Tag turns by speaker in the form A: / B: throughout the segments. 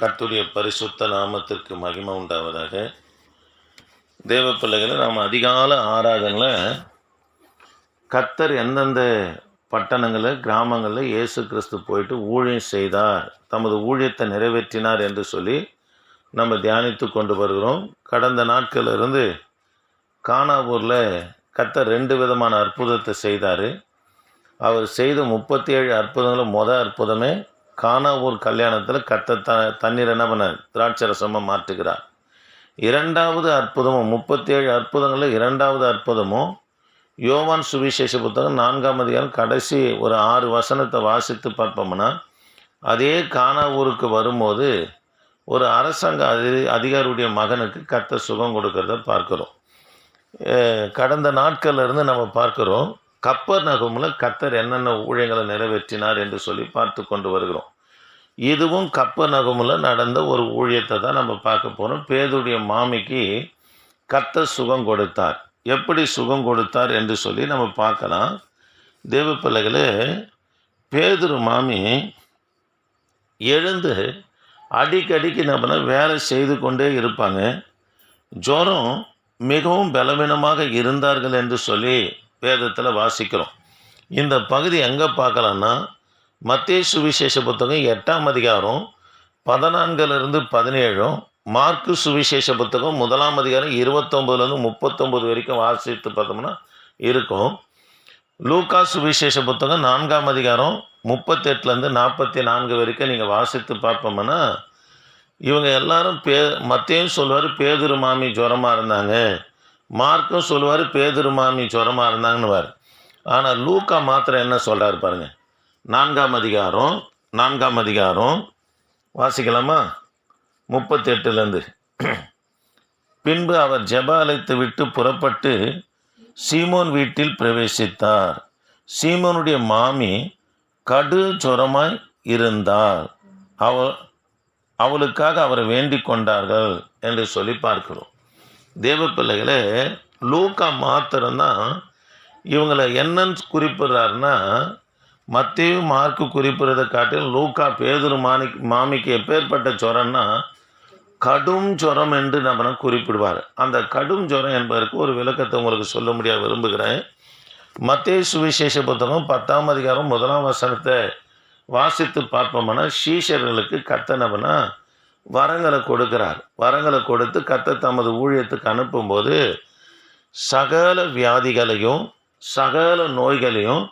A: கர்த்தருடைய பரிசுத்த நாமத்திற்கு மகிமை உண்டாவதாக. தேவ பிள்ளைகளை நாம் அதிகால ஆராதனை கர்த்தர் எந்தெந்த பட்டணங்களில் கிராமங்களில் இயேசு கிறிஸ்து போயிட்டு ஊழியம் செய்தார் தமது ஊழியத்தை நிறைவேற்றினார் என்று சொல்லி நம்ம தியானித்து கொண்டு வருகிறோம். கடந்த நாட்களில் இருந்து கானாவூரில் கத்தர் ரெண்டு விதமான அற்புதத்தை செய்தார். அவர் செய்த முப்பத்தி ஏழு அற்புதங்களும் மொதல் அற்புதமே கானாவூர் கல்யாணத்தில் கத்த த தண்ணீர் என்ன பண்ண திராட்சரசமாக மாற்றுகிறார். இரண்டாவது அற்புதமும் முப்பத்தி ஏழு அற்புதங்களில் இரண்டாவது அற்புதமும் யோவான் சுவிசேஷ புத்தகம் நான்காம் அதிகாரம் கடைசி ஒரு ஆறு வசனத்தை வாசித்து பார்ப்போம்னா அதே கானாவூருக்கு வரும்போது ஒரு அரசாங்க அதி அதிகாரியுடைய மகனுக்கு கத்த சுகம் கொடுக்கறத பார்க்குறோம். கடந்த நாட்கள்லேருந்து நம்ம பார்க்குறோம் கப்பர் நகமில் கத்தர் என்னென்ன ஊழியங்களை நிறைவேற்றினார் என்று சொல்லி பார்த்து கொண்டு வருகிறோம். இதுவும் கப்பர் நகமில் நடந்த ஒரு ஊழியத்தை தான் நம்ம பார்க்க போகிறோம் பேதுடைய மாமிக்கு கத்தர் சுகம் கொடுத்தார். எப்படி சுகம் கொடுத்தார் என்று சொல்லி நம்ம பார்க்கலாம். தேவ பிள்ளைகளே பேதுரு மாமி எழுந்து அடிக்கடிக்கு நம்ம வேலை செய்து கொண்டே இருப்பாங்க. ஜுரம் மிகவும் பலவீனமாக இருந்தார்கள் என்று சொல்லி வேதத்தில் வாசிக்கிறோம். இந்த பகுதி எங்கே பார்க்கலான்னா மத்திய சுவிசேஷ புத்தகம் எட்டாம் அதிகாரம் பதினான்கிலிருந்து பதினேழும் மார்க்கு சுவிசேஷ புத்தகம் முதலாம் அதிகாரம் இருபத்தொம்பதுலேருந்து முப்பத்தொம்பது வரைக்கும் வாசித்து பார்த்தோம்னா இருக்கும். லூக்கா சுவிசேஷ புத்தகம் நான்காம் அதிகாரம் முப்பத்தெட்டுலேருந்து நாற்பத்தி நான்கு வரைக்கும் நீங்கள் வாசித்து பார்ப்போம்னா இவங்க எல்லாரும் பே மத்தையும் சொல்லுவார் பேதுரு மாமி ஜுரமாக இருந்தாங்க. மார்க்கும் சொல்லுவார் பேதுரு மாமி சுரமாக இருந்தாங்கன்னுவார். ஆனால் லூக்கா மாத்திரம் என்ன சொல்கிறார் பாருங்கள் நான்காம் அதிகாரம் நான்காம் அதிகாரம். வாசிக்கலாமா? முப்பத்தெட்டுலேருந்து. பின்பு அவர் ஜபாலயத்தை விட்டு புறப்பட்டு சீமோன் வீட்டில் பிரவேசித்தார். சீமோனுடைய மாமி கடு சுரமாய் இருந்தார். அவ அவளுக்காக அவரை வேண்டிக் கொண்டார்கள் என்று சொல்லி பார்க்கிறோம். தேவ பிள்ளைகளே லூக்கா மாத்திரம்தான் இவங்களை என்னன்னு குறிப்பிடுறாருன்னா மத்தையும் மார்க்கு குறிப்பிடுறதை காட்டிலும் லூக்கா பேதுரு மாணி மாமிக்கு எப்பேற்பட்ட ஜுரம்னா கடும் ஜுரம் என்று நம்ம குறிப்பிடுவார். அந்த கடும் ஜுரம் என்பதற்கு ஒரு விளக்கத்தை உங்களுக்கு சொல்ல முடியாது விரும்புகிறேன். மத்திய சுவிசேஷ புத்தகம் பத்தாம் அதிகாரம் முதலாம் வசனத்தை வாசித்து பார்ப்போம்னா ஷீஷர்களுக்கு கத்தனவனா வரங்களை கொடுக்கிறார். வரங்களை கொடுத்து கத்த தமது ஊழியத்துக்கு அனுப்பும்போது சகல வியாதிகளையும் சகல நோய்களையும்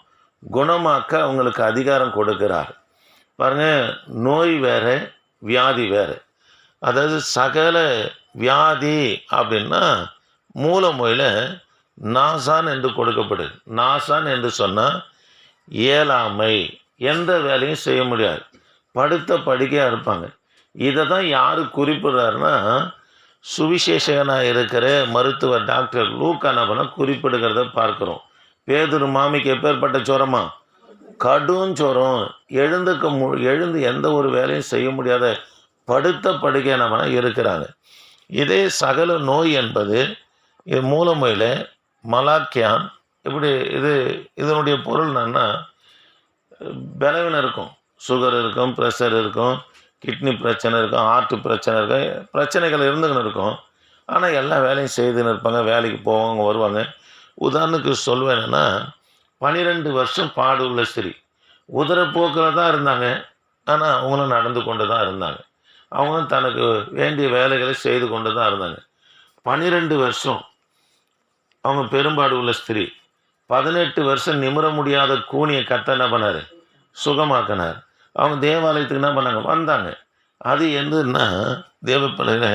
A: குணமாக்க அவங்களுக்கு அதிகாரம் கொடுக்கிறார். பாருங்க நோய் வேற வியாதி வேறு. அதாவது சகல வியாதி அப்படின்னா மூல மொழியில் நாசான் என்று கொடுக்கப்படுது. நாசான் என்று சொன்னால் இயலாமை. எந்த வேலையும் செய்ய முடியாது. படுத்த படுக்கையாக இருப்பாங்க. இதை தான் யார் குறிப்பிடுறாருன்னா சுவிசேஷகனாக இருக்கிற மருத்துவர் டாக்டர் லூக்கானவனை குறிப்பிடுகிறத பார்க்குறோம். பேதுரு மாமிக்கு எப்பேற்பட்ட ஜுரமா கடும் ஜுரம் எழுந்துக்க மு எழுந்து எந்த ஒரு வேலையும் செய்ய முடியாத படுத்த படுக்கையானவனா இருக்கிறாங்க. இதே சகல நோய் என்பது இது மூலமொழியில் மலாக்கியான் இப்படி இது இதனுடைய பொருள் என்னன்னா பலவீனம் இருக்கும். சுகர் இருக்கும் ப்ரெஷர் இருக்கும். கிட்னி பிரச்சனை இருக்கும் ஹார்ட்டு பிரச்சனை இருக்கும் பிரச்சனைகள் இருந்துக்கின்னு இருக்கும். ஆனால் எல்லா வேலையும் செய்துன்னு இருப்பாங்க வேலைக்கு போவாங்க வருவாங்க. உதாரணத்துக்கு சொல்வேன்னா பன்னிரெண்டு வருஷம் பாடு உள்ள ஸ்திரீ. உதரப்போக்கில் தான் இருந்தாங்க. ஆனால் அவங்களும் நடந்து கொண்டு தான் இருந்தாங்க. அவங்களும் தனக்கு வேண்டிய வேலைகளை செய்து கொண்டு தான் இருந்தாங்க. பன்னிரெண்டு வருஷம் அவங்க பெரும்பாடு உள்ள ஸ்திரீ. பதினெட்டு வருஷம் நிமிர முடியாத கூனியை கத்த என்ன பண்ணார்? சுகமாக்கினார். அவங்க தேவாலயத்துக்கு என்ன பண்ணாங்க? வந்தாங்க. அது என்னன்னா தேவப்பிள்ளையில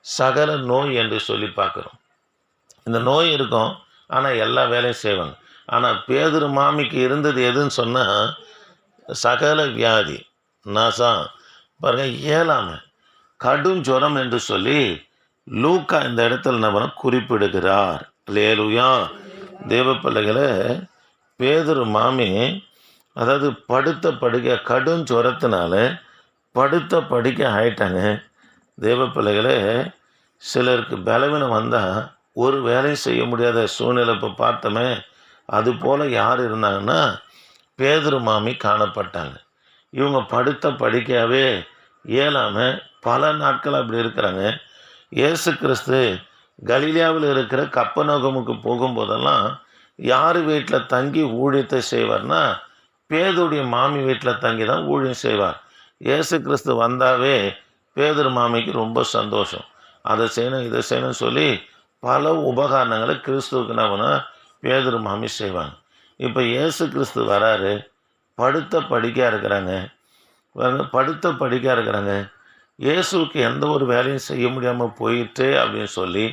A: சகல நோய் என்று சொல்லி பார்க்குறோம். இந்த நோய் இருக்கும் ஆனால் எல்லா வேலையும் செய்வாங்க. ஆனால் பேதுரு மாமிக்கு இருந்தது எதுன்னு சொன்னால் சகல வியாதி நாசா. பாருங்க இயலாமை. கடும் ஜுரம் என்று சொல்லி லூக்கா இந்த இடத்துல நம்ம குறிப்பிடுகிறார். லேலுயா தேவ பிள்ளைகளை பேதுரு மாமி அதாவது படுத்த படுக்க கடும் ஜுரத்தினால படுத்த படுக்க ஆயிட்டாங்க. தேவ பிள்ளைகளே சிலருக்கு பலவீனம் வந்தால் ஒரு வேலையும் செய்ய முடியாத சூழ்நிலை இப்போ பார்த்தோமே. அது போல் யார் இருந்தாங்கன்னா பேதுரு மாமி காணப்பட்டாங்க. இவங்க படுத்த படிக்கையாவே இயலாமல் பல நாட்கள் அப்படி இருக்கிறாங்க. இயேசு கிறிஸ்து கலீலியாவில் இருக்கிற கப்பநோகமுக்கு போகும்போதெல்லாம் யார் வீட்டில் தங்கி ஊழியத்தை செய்வார்னா பேதுடைய மாமி வீட்டில் தங்கி தான் ஊழியம் செய்வார். இயேசு கிறிஸ்து வந்தாவே பேதர் மாமிக்கு ரொம்ப சந்தோஷம். அதை செய்யணும் இதை செய்யணும்னு சொல்லி பல உபகரணங்களை கிறிஸ்துவுக்கு என்ன பண்ணா பேதர் மாமி செய்வாங்க. இப்போ இயேசு கிறிஸ்து வராரு படுத்த படிக்கா இருக்கிறாங்க. படுத்த படிக்கா இருக்கிறாங்க. இயேசுவுக்கு எந்த ஒரு வேலையும் செய்ய முடியாமல் போயிட்டு அப்படின்னு சொல்லி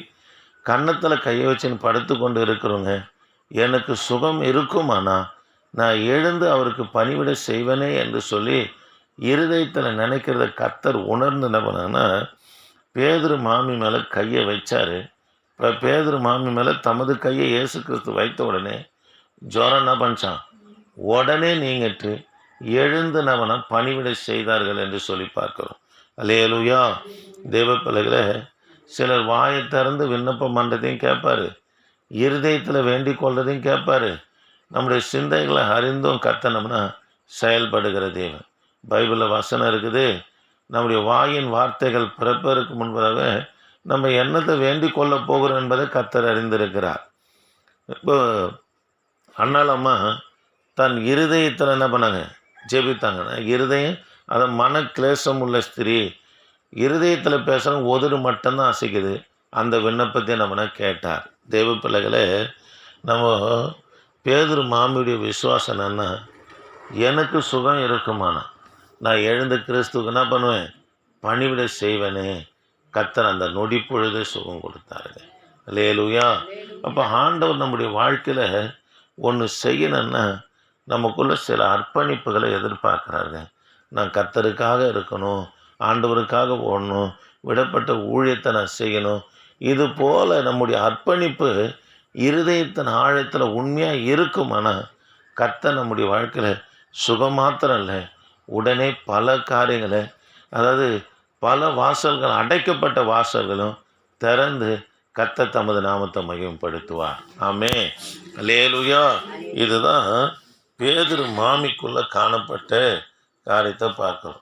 A: கன்னத்தில் கையை வச்சுன்னு படுத்து கொண்டு இருக்கிறவங்க எனக்கு சுகம் இருக்குமானா நான் எழுந்து அவருக்கு பணிவிட செய்வனே என்று சொல்லி இருதயத்தில் நினைக்கிறத கத்தர் உணர்ந்து என்ன பண்ணாங்கன்னா பேதுரு மாமி மேலே கையை வச்சார். இப்போ பேதுரு மாமி மேலே தமது கையை இயேசு கிறிஸ்து வைத்த உடனே ஜோரம் என்ன பண்ணிச்சான் உடனே நீங்கிட்டு எழுந்து நவன பணிவிடை செய்தார்கள் என்று சொல்லி பார்க்கிறோம். அல்லேலூயா. தேவ பிள்ளைகளை சிலர் வாயை திறந்து விண்ணப்பம் பண்ணுறதையும் கேட்பாரு. இருதயத்தில் வேண்டிக் கொள்றதையும் கேட்பாரு. நம்முடைய சிந்தைகளை அறிந்தும் கத்தனம்னா செயல்படுகிற தேவன். பைபிளில் வசனம் இருக்குது நம்முடைய வாயின் வார்த்தைகள் பிறப்பதற்கு முன்பதாக நம்ம என்னத்தை வேண்டிக் கொள்ள போகிறோம் என்பதை கத்தர் அறிந்திருக்கிறார். இப்போ அண்ணாலம்மா தன் இருதயத்தில் என்ன பண்ணாங்க? ஜெபித்தாங்கன்னா இருதயம் அதை மன கிளேசம் உள்ள ஸ்திரீ. இருதயத்தில் பேசுகிற ஒதுடு மட்டும்தான் அசைக்குது. அந்த விண்ணப்பத்தை நம்ம கேட்டார். தேவ பிள்ளைகளை நம்ம பேதுரு மாமியுடைய விசுவாசம் என்னன்னா எனக்கு சுகம் இருக்குமானா? நான் எழுந்த கிறிஸ்துக்கு என்ன பண்ணுவேன்? பணிவிட செய்வேனே. கத்தர் அந்த நொடி பொழுதே சுகம் கொடுத்தாருங்க. லேலுயா அப்போ ஆண்டவர் நம்முடைய வாழ்க்கையில் ஒன்று செய்யணும்னா நமக்குள்ள சில அர்ப்பணிப்புகளை எதிர்பார்க்குறாருங்க. நான் கத்தருக்காக இருக்கணும் ஆண்டவருக்காக ஓடணும் விடப்பட்ட ஊழியத்தை நான் செய்யணும். இது போல் நம்முடைய அர்ப்பணிப்பு இருதயத்தின் ஆழத்தில் உண்மையாக இருக்குமானா கர்த்தர் நம்முடைய வாழ்க்கையில் சுகம் மாத்திரம் இல்லை. உடனே பல காரியங்களை அதாவது பல வாசல்கள் அடைக்கப்பட்ட வாசல்களும் திறந்து கத்த தமது நாமத்தை மகிமைப்படுத்துவார். ஆமே லேலுயா இதுதான் பேதுரு மாமிக்குள்ளே காணப்பட்ட காரியத்தை பார்க்குறோம்.